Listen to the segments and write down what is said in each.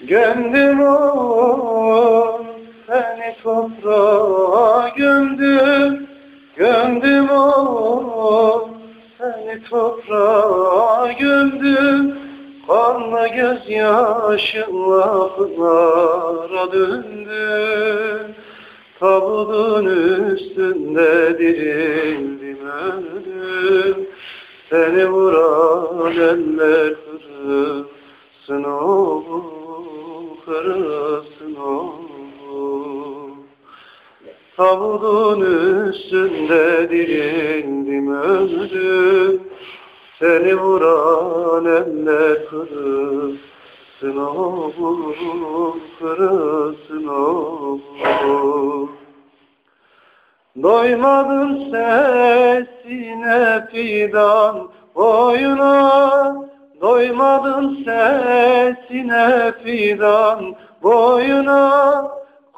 Gömdüm o seni toprağa gömdüm. Gömdüm o seni toprağa gömdüm. Kanla gözyaşınla pınara döndüm. Tabutun üstünde dirildim öldüm. Seni vuran eller kırılsın Tabutun üstünde dirildim öldüm. Seni vuran eller kırılsın oğlum Kırılsın oğlum. Doymadım sesine fidan boyuna Doymadım sesine fidan boyuna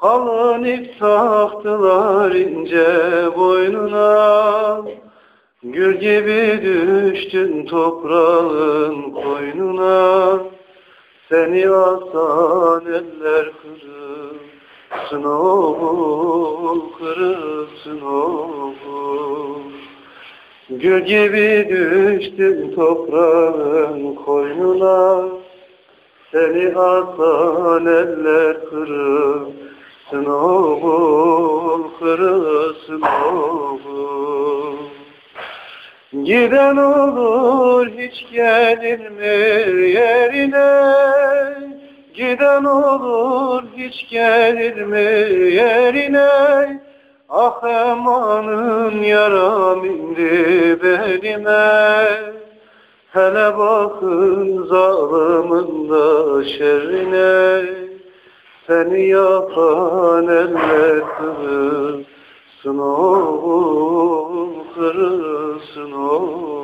Kalın ip taktılar ince boynuna. Gül gibi düştün toprağın koynuna. Seni asan eller kırılsın oğul kırılsın oğul Gül gibi düştün toprağın koynuna. Seni asan eller kırılsın kırılsın oğul Giden olur hiç gelir mi yerine? Giden olur hiç gelir mi yerine? Ah emanım yaram indi belime. Hele bakın zalimin da şerrine. Seni yapan eller kırılsın oğul kırılsın oğul